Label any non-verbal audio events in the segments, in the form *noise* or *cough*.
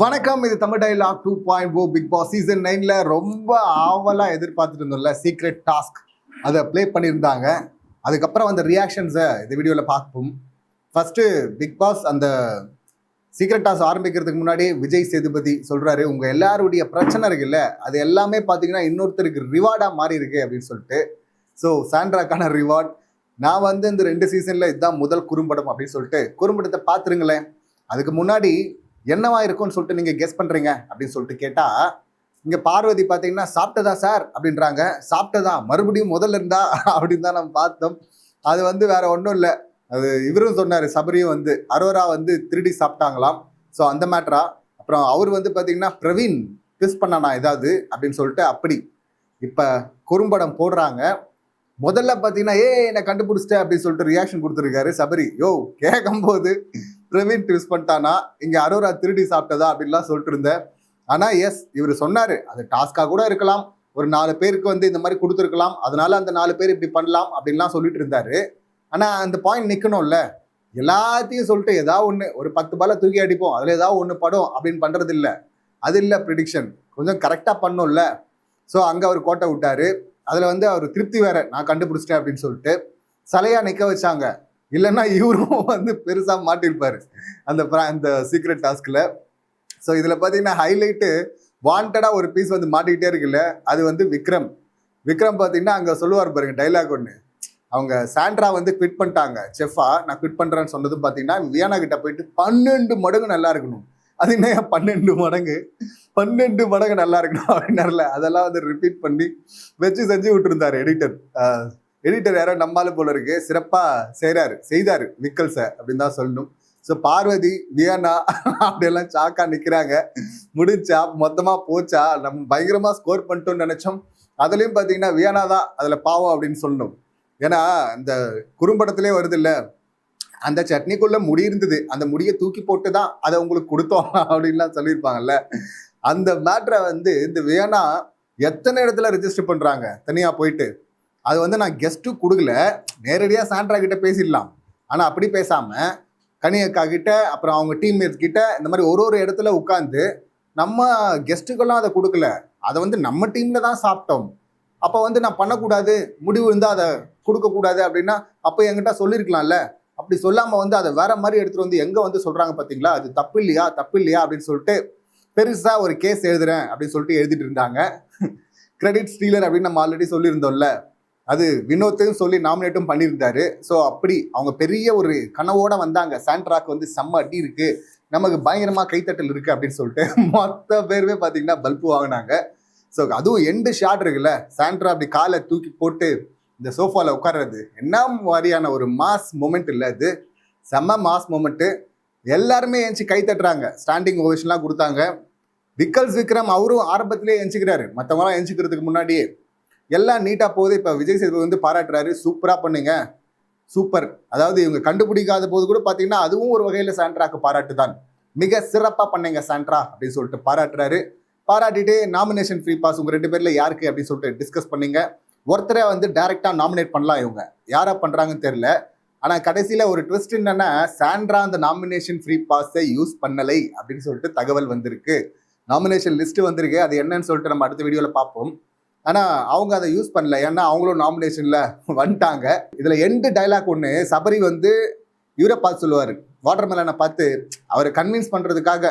வணக்கம் இது Tamil dialogue two point O Bigg Boss season நைனில் ரொம்ப ஆவலாக எதிர்பார்த்துட்டு இருந்தோம்ல சீக்ரெட் டாஸ்க் அதை ப்ளே பண்ணியிருந்தாங்க. அதுக்கப்புறம் அந்த ரியாக்ஷன்ஸை இந்த வீடியோவில் பார்ப்போம். ஃபஸ்ட்டு பிக் பாஸ் அந்த சீக்ரெட் டாஸ்க் ஆரம்பிக்கிறதுக்கு முன்னாடி விஜய் சேதுபதி சொல்கிறாரு உங்கள் எல்லாருடைய பிரச்சனை இருக்குல்ல அது எல்லாமே பார்த்தீங்கன்னா இன்னொருத்தருக்கு ரிவார்டாக மாறி இருக்கு அப்படின்னு சொல்லிட்டு. ஸோ சாண்ட்ராக்கான ரிவார்ட் நான் வந்து இந்த ரெண்டு சீசனில் இதுதான் முதல் குறும்படம் அப்படின்னு சொல்லிட்டு குறும்படத்தை பார்த்துருங்களேன். அதுக்கு முன்னாடி என்னவா இருக்கும்னு சொல்லிட்டு நீங்கள் கெஸ் பண்ணுறீங்க அப்படின்னு சொல்லிட்டு கேட்டால் இங்கே பார்வதி பார்த்தீங்கன்னா சாப்பிட்டதா சார்? அப்படின்றாங்க. சாப்பிட்டதா? மறுபடியும் முதல்ல இருந்தா? அப்படின்னு தான் நம்ம பார்த்தோம். அது வந்து வேற ஒன்றும் இல்லை. அது இவரும் சொன்னார் சபரியும் வந்து அரோரா வந்து திருடி சாப்பிட்டாங்களாம். ஸோ அந்த மேட்ரா அப்புறம் அவர் வந்து பார்த்தீங்கன்னா பிரவீன் கிஸ் பண்ணனா ஏதாவது? அப்படின்னு சொல்லிட்டு அப்படி. இப்போ குறும்படம் போடுறாங்க. முதல்ல பார்த்தீங்கன்னா ஏ என்னை கண்டுபிடிச்சிட்டேன் அப்படின்னு சொல்லிட்டு ரியாக்ஷன் கொடுத்துருக்காரு சபரி. யோ கேட்கும்போது பிரவீன் ட்விஸ் பண்ணிட்டானா இங்கே அரோரா திருடி சாப்பிட்டதா அப்படின்லாம் சொல்லிட்டு இருந்தேன். ஆனால் எஸ் இவர் சொன்னார் அது டாஸ்காக கூட இருக்கலாம். ஒரு நாலு பேருக்கு வந்து இந்த மாதிரி கொடுத்துருக்கலாம். அதனால அந்த நாலு பேர் இப்படி பண்ணலாம் அப்படின்லாம் சொல்லிட்டு இருந்தாரு. ஆனால் அந்த பாயிண்ட் நிற்கணும்ல எல்லாத்தையும் சொல்லிட்டு ஏதாவது ஒன்று ஒரு பத்து பாலை தூக்கி அடிப்போம் அதில் ஏதாவது ஒன்று படும் அப்படின்னு பண்ணுறது இல்லை. அது இல்லை ப்ரிடிக்ஷன் கொஞ்சம் கரெக்டாக பண்ணும்ல. ஸோ அங்கே அவர் கோட்டை விட்டார். அதில் வந்து அவர் திருப்தி வேற நான் கண்டுபிடிச்சிட்டேன் அப்படின்னு சொல்லிட்டு. சலையாக நிற்க வச்சாங்க. இல்லைன்னா இவரும் வந்து பெருசாக மாட்டியிருப்பார் அந்த அந்த சீக்ரெட் டாஸ்கில் ஸோ இதில் பார்த்தீங்கன்னா ஹைலைட்டு வாண்டடாக ஒரு பீஸ் வந்து மாட்டிக்கிட்டே இருக்குல்ல அது வந்து விக்ரம். விக்ரம் பார்த்தீங்கன்னா அங்கே சொல்லுவார் பாருங்க டைலாக் ஒன்று அவங்க சாண்ட்ரா வந்து குவிட் பண்ணிட்டாங்க. செஃபா நான் குவிட் பண்ணுறேன்னு சொன்னதும் பார்த்தீங்கன்னா வியானா கிட்ட போயிட்டு பன்னெண்டு மடங்கு நல்லா இருக்கணும். அது என்ன பன்னெண்டு மடங்கு? பன்னெண்டு மடங்கு நல்லா இருக்கணும் அப்படின்னார்ல. அதெல்லாம் வந்து ரிப்பீட் பண்ணி வச்சு செஞ்சு விட்டுருந்தார் எடிட்டர் எடிட்டர் யாரோ நம்மால போல இருக்கு. சிறப்பா செய்றாரு. செய்தாரு. நிக்கல்ஸை அப்படின்னு தான் சொல்லணும். ஸோ பார்வதி வியனா அப்படியெல்லாம் சாக்கா நிற்கிறாங்க முடிஞ்சா மொத்தமாக போச்சா? நம்ம பயங்கரமாக ஸ்கோர் பண்ணிட்டோம்னு நினச்சோம். அதுலேயும் பார்த்தீங்கன்னா வியனா தான் அதில் பாவம் அப்படின்னு சொல்லணும். ஏன்னா இந்த குறும்படத்திலே வருது இல்லை. அந்த சட்னிக்குள்ள முடி இருந்தது. அந்த முடியை தூக்கி போட்டு தான் அதை உங்களுக்கு கொடுத்தோம் அப்படின்லாம் சொல்லியிருப்பாங்கல்ல. அந்த மேட்ரை வந்து இந்த வியனா எத்தனை இடத்துல ரிஜிஸ்டர் பண்ணுறாங்க தனியாக போயிட்டு. அது வந்து நான் கெஸ்ட்டு கொடுக்கல. நேரடியாக சாண்ட்ரா கிட்ட பேசிடலாம். ஆனால் அப்படி பேசாமல் கனியக்கா கிட்ட அப்புறம் அவங்க டீம்மேட்ஸ் கிட்ட இந்த மாதிரி ஒரு ஒரு இடத்துல உட்காந்து நம்ம கெஸ்ட்டுக்கெல்லாம் அதை கொடுக்கல. அதை வந்து நம்ம டீமில் தான் சாப்பிட்டோம். அப்போ வந்து நான் பண்ணக்கூடாது. முடிவு இருந்தால் அதை கொடுக்கக்கூடாது அப்படின்னா அப்போ என்கிட்ட சொல்லியிருக்கலாம்ல அப்படி சொல்லாமல் வந்து அதை வேற மாதிரி எடுத்துகிட்டு வந்து எங்கே வந்து சொல்கிறாங்க பார்த்தீங்களா அது தப்பு இல்லையா? தப்பு இல்லையா? அப்படின்னு சொல்லிட்டு பெருசாக ஒரு கேஸ் எழுதுறேன் அப்படின்னு சொல்லிட்டு எழுதிட்டு இருந்தாங்க. *laughs* கிரெடிட் ஸ்டீலர் அப்படின்னு நம்ம ஆல்ரெடி சொல்லியிருந்தோம்ல. அது வினோத்தையும் சொல்லி நாமினேட்டும் பண்ணியிருந்தாரு. ஸோ அப்படி அவங்க பெரிய ஒரு கனவோட வந்தாங்க. சாண்ட்ராக்கு வந்து செம்ம அடி இருக்கு. நமக்கு பயங்கரமாக கைத்தட்டல் இருக்கு அப்படின்னு சொல்லிட்டு *laughs* மொத்த பேருமே பார்த்தீங்கன்னா பல்பு வாங்கினாங்க. ஸோ அதுவும் எண்டு ஷாட் இருக்குல்ல? சாண்ட்ரா அப்படி காலை தூக்கி போட்டு இந்த சோஃபாவில் உட்கார்றது. என்ன மாதிரியான ஒரு மாஸ் மூமெண்ட் இல்லை அது. செம்ம மாஸ் மூமெண்ட்டு எல்லாருமே ஏஞ்சி கை தட்டுறாங்க. ஸ்டாண்டிங் ஓவேஷன்லாம் கொடுத்தாங்க. விக்கல்ஸ் விக்ரம் அவரும் ஆரம்பத்திலே எஞ்சிக்கிறாரு மற்றவங்களாம் எஞ்சிக்கிறதுக்கு முன்னாடியே. எல்லாம் நீட்டாக போகுது. இப்போ விஜய் சேதுபதி வந்து பாராட்டுறாரு. சூப்பராக பண்ணுங்க. சூப்பர். அதாவது இவங்க கண்டுபிடிக்காத போது கூட பார்த்தீங்கன்னா அதுவும் ஒரு வகையில் சாண்ட்ராக்கு பாராட்டு தான். மிக சிறப்பாக பண்ணீங்க சாண்ட்ரா அப்படின்னு சொல்லிட்டு பாராட்டுறாரு. பாராட்டிட்டு நாமினேஷன் ஃப்ரீ பாஸ் உங்கள் ரெண்டு பேரில் யாருக்கு அப்படின்னு சொல்லிட்டு டிஸ்கஸ் பண்ணீங்க. ஒருத்தரை வந்து டைரெக்டாக நாமினேட் பண்ணலாம் இவங்க. யாரா பண்ணுறாங்கன்னு தெரில ஆனால் கடைசியில் ஒரு ட்விஸ்ட் என்னென்னா சாண்ட்ரா அந்த நாமினேஷன் ஃப்ரீ பாஸை யூஸ் பண்ணலை அப்படின்னு சொல்லிட்டு தகவல் வந்திருக்கு. நாமினேஷன் லிஸ்ட்டு வந்திருக்கு. அது என்னன்னு சொல்லிட்டு நம்ம அடுத்த வீடியோவில் பார்ப்போம். ஆனால் அவங்க அதை யூஸ் பண்ணல. ஏன்னா அவங்களும் நாமினேஷனில் வந்துட்டாங்க. இதில் எண்டு டைலாக் ஒன்று சபரி வந்து இவரை பார்த்து சொல்லுவார். வாட்டர் மேலனை பார்த்து அவரை கன்வின்ஸ் பண்ணுறதுக்காக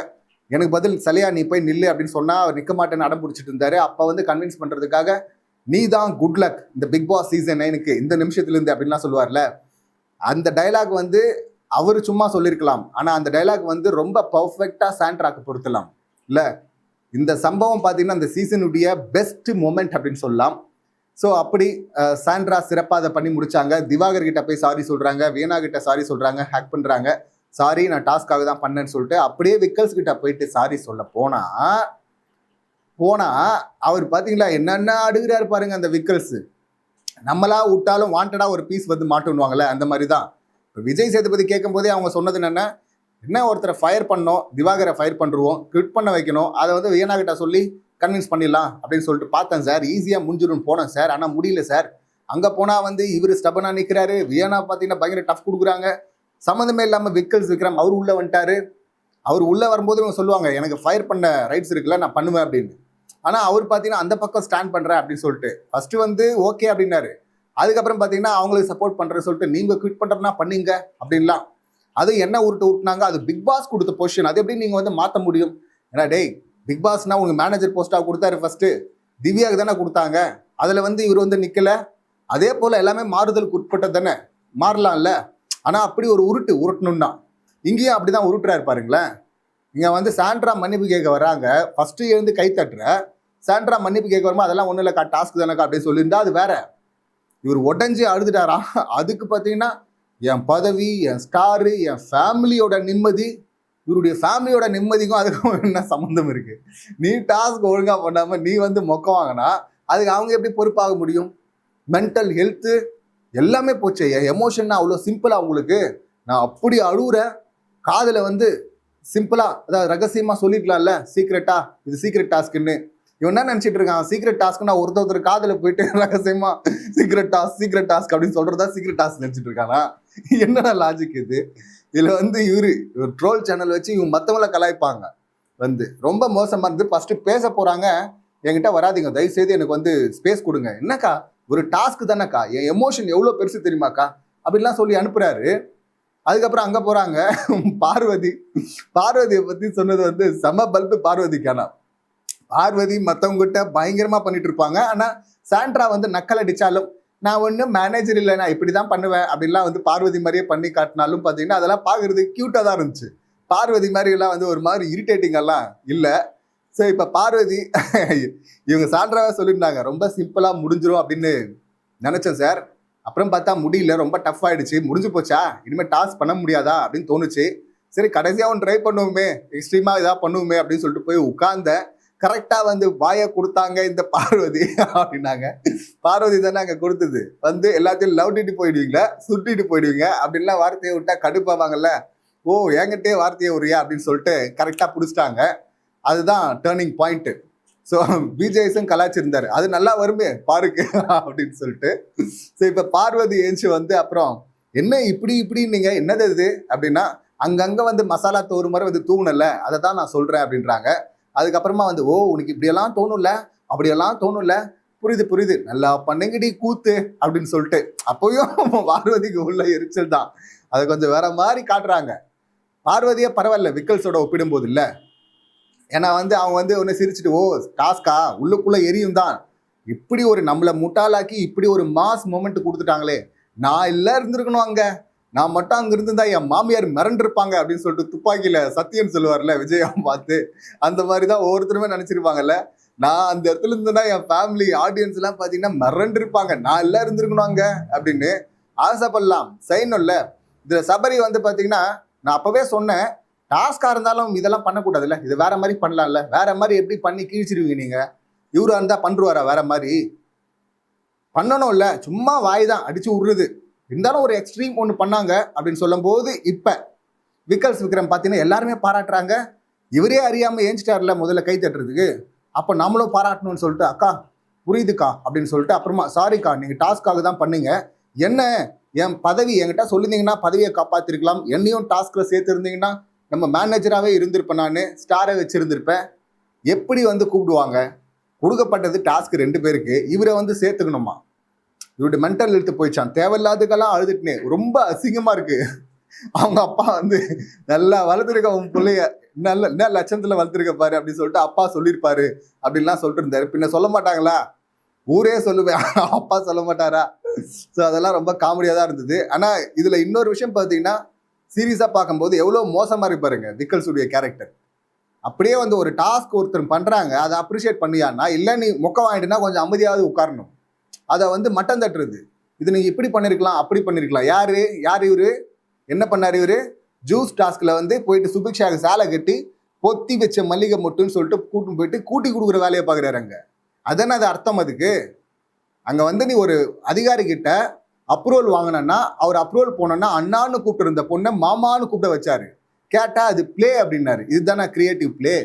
எனக்கு பதில் சலையா நீ போய் நில்லு அப்படின்னு சொன்னால் அவர் நிற்க மாட்டேன்னு அடம் பிடிச்சிட்டு இருந்தாரு. அப்போ வந்து கன்வின்ஸ் பண்ணுறதுக்காக நீ தான் குட் லக் இந்த பிக் பாஸ் சீசன் நைனுக்கு இந்த நிமிஷத்துலேருந்து அப்படின்லாம் சொல்லுவார்ல. அந்த டைலாக் வந்து அவர் சும்மா சொல்லியிருக்கலாம் ஆனால் அந்த டைலாக் வந்து ரொம்ப பர்ஃபெக்டாக சாண்ட்ராக்கு பொருத்தலாம். இல்லை இந்த சம்பவம் பார்த்தீங்கன்னா அந்த சீசனுடைய பெஸ்ட் மொமெண்ட் அப்படின்னு சொல்லலாம். ஸோ அப்படி சாண்ட்ரா சிறப்பாக அதை பண்ணி முடிச்சாங்க. திவாகர் கிட்ட போய் சாரி சொல்கிறாங்க வீணா கிட்ட சாரி சொல்கிறாங்க ஹேக் பண்ணுறாங்க சாரி நான் டாஸ்க்காக தான் பண்ணேன்னு சொல்லிட்டு அப்படியே விக்கல்ஸ் கிட்ட போயிட்டு சாரி சொல்ல போனால் போனால் அவர் பார்த்தீங்களா என்னென்ன அடுகிறாரு பாருங்க அந்த விக்கல்ஸ். நம்மளா விட்டாலும் வாண்டடாக ஒரு பீஸ் வந்து மாட்டுவாங்கல்ல அந்த மாதிரி தான் இப்போ விஜய் சேதுபதி கேட்கும் போதே அவங்க சொன்னது என்னென்ன? என்ன ஒருத்தரை ஃபயர் பண்ணோம் திவாகரை ஃபயர் பண்ணுருவோம் குவிட் பண்ண வைக்கணும் அதை வந்து வீணா கிட்ட சொல்லி கன்வின்ஸ் பண்ணிடலாம் அப்படின்னு சொல்லிட்டு பார்த்தேன் சார் ஈஸியாக முடிஞ்சிடும் போனேன் சார் ஆனால் முடியல சார் அங்கே போனால் வந்து இவர் ஸ்டபனாக நிற்கிறாரு வியனா பார்த்தீங்கன்னா பயங்கர டஃப் கொடுக்குறாங்க. சம்மந்தமே இல்லாமல் விக்கல்ஸ் விக்ரம் அவர் உள்ளே வந்துட்டாரு. அவர் உள்ளே வரும்போது இவங்க சொல்லுவாங்க எனக்கு ஃபயர் பண்ண ரைட்ஸ் இருக்குல்ல நான் பண்ணுவேன் அப்படின்னு. ஆனால் அவர் பார்த்தீங்கன்னா அந்த பக்கம் ஸ்டாண்ட் பண்ணுறேன் அப்படின்னு சொல்லிட்டு. ஃபஸ்ட்டு வந்து ஓகே அப்படின்னாரு. அதுக்கப்புறம் பார்த்தீங்கன்னா அவங்களுக்கு சப்போர்ட் பண்ணுறேன்னு சொல்லிட்டு நீங்கள் குவிட் பண்ணுறதுனா பண்ணுங்க அப்படின்லாம். அது என்ன உருட்டு உருட்டுனாங்க? அது பிக் பாஸ் கொடுத்த பொசிஷன் அது எப்படி நீங்கள் வந்து மாற்ற முடியும்? ஏன்னா டேய் பிக் பாஸ்னா உங்களுக்கு மேனேஜர் போஸ்ட்டாக கொடுத்தாரு ஃபஸ்ட்டு திவ்யாவுக்கு தானே கொடுத்தாங்க. அதில் வந்து இவர் வந்து நிற்கலை அதே போல் எல்லாமே மாறுதலுக்கு உட்பட்டது தானே? மாறலாம்ல. ஆனால் அப்படி ஒரு உருட்டு உருட்டணும்னா இங்கேயும் அப்படி தான் உருட்டுறாரு பாருங்களேன். இங்கே வந்து சாண்ட்ரா மன்னிப்பு கேட்க வராங்க. ஃபஸ்ட்டு எழுந்து கை தட்டுற. சாண்ட்ரா மன்னிப்பு கேட்க வரும்போது அதெல்லாம் ஒன்றும் இல்லைக்கா டாஸ்க் தானக்கா அப்படின்னு சொல்லியிருந்தா அது வேற. இவர் உடஞ்சி அழுதுட்டாரா? அதுக்கு பார்த்தீங்கன்னா என் பதவி என் ஸ்டாரு என் ஃபேமிலியோட நிம்மதி இவருடைய ஃபேமிலியோட நிம்மதிக்கும் அதுக்கும் *laughs* என்ன சம்மந்தம் இருக்குது நீ டாஸ்க் ஒழுங்காக பண்ணாமல் நீ வந்து மொக்க வாங்கினா அதுக்கு அவங்க எப்படி பொறுப்பாக முடியும்? மென்டல் ஹெல்த்து எல்லாமே போச்சு. என் எமோஷன்னா அவ்வளோ சிம்பிளாக உங்களுக்கு? நான் அப்படி அழுகுறேன் காதில் வந்து சிம்பிளாக அதாவது ரகசியமாக சொல்லிக்கலாம்ல சீக்ரெட்டா இது சீக்ரெட் டாஸ்க்குன்னு இவன் என்ன நினைச்சிட்டு இருக்கான்? சீக்ரெட் டாஸ்க்னா ஒருத்த ஒருத்தர் காதில் போயிட்டு ரகசியமா சீக்ரெட் டாஸ்க் சீக்ரெட் டாஸ்க் அப்படின்னு சொல்றதா சீக்ரெட் டாஸ்க் நினைச்சிட்டு இருக்கானா? என்னடா லாஜிக் இது? இதுல வந்து இவரு இவர் ட்ரோல் சேனல் வச்சு இவங்க மத்தவங்கள கலாய்ப்பாங்க. வந்து ரொம்ப மோசமா இருந்து ஃபர்ஸ்ட் பேச போறாங்க. என்கிட்ட வராதீங்க. தயவு செய்து எனக்கு வந்து ஸ்பேஸ் கொடுங்க. என்னக்கா? ஒரு டாஸ்க் தானேக்கா? என் எமோஷன் எவ்வளோ பெருசு தெரியுமாக்கா? அப்படின்லாம் சொல்லி அனுப்புறாரு. அதுக்கப்புறம் அங்கே போகிறாங்க *laughs* பார்வதி. பார்வதியை பற்றி சொன்னது வந்து செம பல்பு பார்வதிக்கானா பார்வதி மற்றவங்ககிட்ட பயங்கரமாக பயங்கரமா பண்ணிட்டு இருப்பாங்க. ஆனா சாண்ட்ரா வந்து நக்கல் அடிச்சாலும் நான் ஒன்றும் மேனேஜர் இல்லை நான் இப்படி தான் பண்ணுவேன் அப்படின்லாம் வந்து பார்வதி மாதிரியே பண்ணி காட்டினாலும் பார்த்தீங்கன்னா அதெல்லாம் பார்க்கறது க்யூட்டாக தான் இருந்துச்சு. பார்வதி மாதிரி எல்லாம் வந்து ஒரு மாதிரி இரிட்டேட்டிங்கெல்லாம் இல்லை. ஸோ இப்போ பார்வதி இவங்க சான்றாவே சொல்லியிருந்தாங்க ரொம்ப சிம்பிளாக முடிஞ்சிரும் அப்படின்னு நினச்சேன் சார். அப்புறம் பார்த்தா முடியல ரொம்ப டஃப் ஆகிடுச்சு முடிஞ்சு போச்சா? இனிமேல் டாஸ்க் பண்ண முடியாதா? அப்படின்னு தோணுச்சு. சரி கடைசியாக ஒன்று ட்ரை பண்ணுவோமே எக்ஸ்ட்ரீமாக இதாக பண்ணுவோமே அப்படின்னு சொல்லிட்டு போய் உட்காந்தேன் கரெக்டாக வந்து வாயை கொடுத்தாங்க இந்த பார்வதி அப்படின்னாங்க. பார்வதி தானே அங்கே கொடுத்தது. வந்து எல்லாத்தையும் லவ்டிட்டு போயிடுவீங்களா? சுட்டிட்டு போயிடுவீங்க. அப்படின்லாம் வார்த்தையை விட்டா கடுப்பாவாங்கல்ல ஓ என்கிட்டே வார்த்தையை உரியா அப்படின்னு சொல்லிட்டு கரெக்டாக பிடிச்சிட்டாங்க. அதுதான் டேர்னிங் பாயிண்ட் ஸோ பிஜேஎஸும் கலாச்சிருந்தாரு. அது நல்லா வருமே பாருக்கு அப்படின்னு சொல்லிட்டு. ஸோ இப்போ பார்வதி ஏஞ்சி வந்து அப்புறம் என்ன இப்படி இப்படி நீங்க என்னது இது? அப்படின்னா அங்கங்க வந்து மசாலா தோறு மாதிரி வந்து தூணல அதை தான் நான் சொல்றேன் அப்படின்றாங்க. அதுக்கப்புறமா வந்து ஓ உனக்கு இப்படியெல்லாம் தோணும்ல? அப்படியெல்லாம் தோணும்ல? புரியுது புரியுது. நல்லா பண்ணுங்கடி கூத்து அப்படின்னு சொல்லிட்டு அப்போயும் *laughs* பார்வதிக்கு உள்ள எரிச்சல் தான். அதை கொஞ்சம் வேற மாதிரி காட்டுறாங்க. பார்வதியே பரவாயில்ல விக்கல்ஸோட ஒப்பிடும்போது இல்லை. ஏன்னா வந்து அவங்க வந்து ஒன்று சிரிச்சுட்டு ஓ டாஸ்கா உள்ளுக்குள்ளே எரியும் தான். இப்படி ஒரு நம்மளை முட்டாளாக்கி இப்படி ஒரு மாஸ் மூமெண்ட் கொடுத்துட்டாங்களே. நான் இல்லை இருந்திருக்கணும் அங்கே. நான் மட்டும் அங்க இருந்திருந்தா என் மாமியார் மிரண்டிருப்பாங்க அப்படின்னு சொல்லிட்டு துப்பாக்கியில சத்தியம் சொல்லுவார்ல விஜயா பார்த்து. அந்த மாதிரி தான் ஒவ்வொருத்தருமே நினைச்சிருப்பாங்கல்ல. நான் அந்த இடத்துல இருந்தேன்னா என் ஃபேமிலி ஆடியன்ஸ் எல்லாம் பாத்தீங்கன்னா மிரண்டிருப்பாங்க. நான் எல்லாம் இருந்திருக்கணும் அங்க அப்படின்னு ஆசைப்படலாம். செய்யணும்ல இதுல சபரி வந்து பாத்தீங்கன்னா நான் அப்பவே சொன்னேன் டாஸ்கா இருந்தாலும் இதெல்லாம் பண்ணக்கூடாதுல்ல. இது வேற மாதிரி பண்ணலாம்ல. வேற மாதிரி எப்படி பண்ணி கீழ்ச்சிருவீங்க நீங்க? இவரா இருந்தா பண்ருவாரா வேற மாதிரி? பண்ணணும்ல சும்மா வாய் தான் அடிச்சு விடுறது இருந்தாலும் ஒரு எக்ஸ்ட்ரீம் ஒன்று பண்ணாங்க அப்படின்னு சொல்லும்போது இப்போ விக்கல்ஸ் விக்ரம் பார்த்தீங்கன்னா எல்லாருமே பாராட்டுறாங்க. இவரே அறியாமல் ஏஞ்சிட்டார்ல முதல்ல கை தட்டுறதுக்கு. அப்போ நம்மளும் பாராட்டணும்னு சொல்லிட்டு அக்கா புரியுதுக்கா அப்படின்னு சொல்லிட்டு அப்புறமா சாரிக்கா நீங்கள் டாஸ்க்காக தான் பண்ணீங்க. என்ன என் பதவி என்கிட்ட சொல்லியிருந்தீங்கன்னா பதவியை காப்பாற்றிருக்கலாம் என்னையும் டாஸ்கில் சேர்த்துருந்தீங்கன்னா நம்ம மேனேஜராகவே இருந்திருப்பேன் நான் ஸ்டாரை வச்சுருந்துருப்பேன். எப்படி வந்து கூப்பிடுவாங்க? கொடுக்கப்பட்டது டாஸ்க் ரெண்டு பேருக்கு. இவரை வந்து சேர்த்துக்கணுமா? இவருடைய மென்டல் எடுத்து போயிடுச்சான் தேவையில்லாததுக்கெல்லாம் அழுதுட்டுனே ரொம்ப அசிங்கமா இருக்கு. அவங்க அப்பா வந்து நல்லா வளர்த்துருக்க உன் பிள்ளைய நல்ல என்ன லட்சத்துல வளர்த்துருக்க பாரு அப்படின்னு சொல்லிட்டு அப்பா சொல்லியிருப்பாரு அப்படின்லாம் சொல்லிட்டு இருந்தாரு. பின்ன சொல்ல மாட்டாங்களா? ஊரே சொல்லுவேன். *laughs* அப்பா சொல்ல மாட்டாரா? ஸோ அதெல்லாம் ரொம்ப காமெடியாக தான் இருந்தது. ஆனால் இதில் இன்னொரு விஷயம் பார்த்தீங்கன்னா சீரியஸாக பார்க்கும்போது எவ்வளோ மோசமாக இருப்பாருங்க விக்கல்ஸுடைய கேரக்டர் அப்படியே வந்து ஒரு டாஸ்க் ஒருத்தர் பண்ணுறாங்க அதை அப்ரிஷியேட் பண்ணியான்னா இல்லை நீ மொக்க வாங்கிட்டுனா கொஞ்சம் அமைதியாவது உட்காரணும். அதை வந்து மட்டம் தட்டுறது. இது நீங்கள் இப்படி பண்ணிருக்கலாம் அப்படி பண்ணிருக்கலாம். யார்? யார் இவரு? என்ன பண்ணார் இவரு? ஜூஸ் டாஸ்கில் வந்து போயிட்டு சுபிக்ஷாக்கு சேலை கட்டி பொத்தி வச்ச மல்லிகை மொட்டுன்னு சொல்லிட்டு கூட்டின்னு போயிட்டு கூட்டி கொடுக்குற வேலையை பார்க்குறாரு அங்கே. அதானே அது அர்த்தம் அதுக்கு? அங்கே வந்து நீ ஒரு அதிகாரி கிட்ட அப்ரூவல் வாங்கினன்னா அவர் அப்ரூவல் போனோன்னா அண்ணான்னு கூப்பிட்டு இருந்த பொண்ணை மாமான்னு கூப்பிட வச்சாரு. கேட்டால் அது ப்ளே அப்படின்னாரு. இதுதானே கிரியேட்டிவ் ப்ளே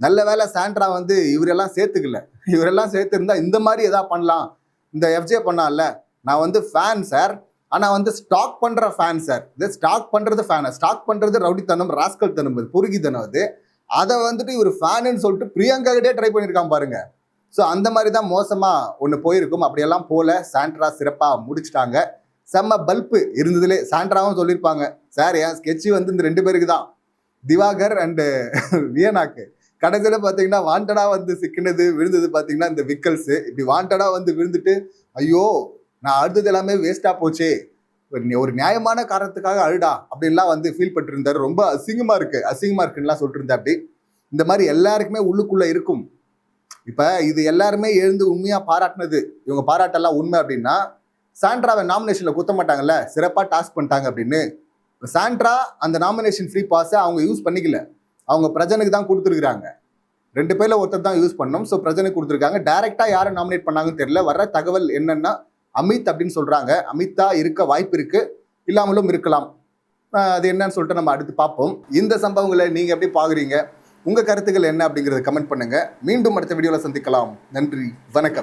நல்ல வேலை சாண்ட்ரா வந்து இவரெல்லாம் சேர்த்துக்கல. இவரெல்லாம் சேர்த்துருந்தா இந்த மாதிரி எதா பண்ணலாம். இந்த எஃப்ஜே பண்ணால நான் வந்து ஃபேன் சார் ஆனால் வந்து ஸ்டாக் பண்ணுற ஃபேன் சார் இது ஸ்டாக் பண்ணுறது ஃபேனை ஸ்டாக் பண்ணுறது ரவுடித்தனம் ராஸ்கல் தனம். அது பொறுகித்தனம் அது. அதை வந்துட்டு இவர் ஃபேனுன்னு சொல்லிட்டு பிரியங்கா கிட்டே ட்ரை பண்ணியிருக்கான் பாருங்க. ஸோ அந்த மாதிரி தான் மோசமாக ஒன்று போயிருக்கும். அப்படியெல்லாம் போல சாண்ட்ரா சிறப்பாக முடிச்சிட்டாங்க. செம்ம பல்பு இருந்ததுலே. சாண்ட்ராவும் சொல்லியிருப்பாங்க சார் என் ஸ்கெட்சு வந்து இந்த ரெண்டு பேருக்கு தான். திவாகர் அண்டு *laughs* வியனாக்கு. கடைசியில் பார்த்தீங்கன்னா வாண்டடாக வந்து சிக்கினது விழுந்தது பார்த்தீங்கன்னா இந்த விக்கல்ஸு. இப்படி வாண்டடாக வந்து விழுந்துட்டு ஐயோ நான் அழுதது எல்லாமே வேஸ்ட்டாக போச்சே. ஒரு ஒரு நியாயமான காரணத்துக்காக அழுடா அப்படின்லாம் வந்து ஃபீல் பண்ணிருந்தாரு ரொம்ப அசிங்கமாக இருக்குது அசிங்கமாக இருக்குன்னுலாம் சொல்லிட்டு இருந்தா அப்படி இந்த மாதிரி எல்லாருக்குமே உள்ளுக்குள்ளே இருக்கும். இப்போ இது எல்லாருமே எழுந்து உண்மையாக பாராட்டினது. இவங்க பாராட்டெல்லாம் உண்மை அப்படின்னா சாண்ட்ராவை நாமினேஷனில் குத்த மாட்டாங்கல்ல? சிறப்பாக டாஸ்க் பண்ணிட்டாங்க அப்படின்னு. இப்போ சாண்ட்ரா அந்த நாமினேஷன் ஃப்ரீ பாஸை அவங்க யூஸ் பண்ணிக்கல. அவங்க பிரஜனுக்கு தான் கொடுத்துருக்குறாங்க. ரெண்டு பேர்ல ஒருத்தர் தான் யூஸ் பண்ணோம் ஸோ பிரஜனுக்கு கொடுத்துருக்காங்க. டைரக்டா யாரை நாமினேட் பண்ணாங்கன்னு தெரியல. வர தகவல் என்னன்னா அமித் அப்படின்னு சொல்றாங்க. அமித்தா இருக்க வாய்ப்பு இருக்கு. இல்லாமலும் இருக்கலாம். அது என்னன்னு சொல்லிட்டு நம்ம அடுத்து பார்ப்போம். இந்த சம்பவங்களை நீங்க எப்படி பாக்குறீங்க உங்க கருத்துக்கள் என்ன அப்படிங்கிறத கமெண்ட் பண்ணுங்க. மீண்டும் அடுத்த வீடியோவில் சந்திக்கலாம். நன்றி. வணக்கம்.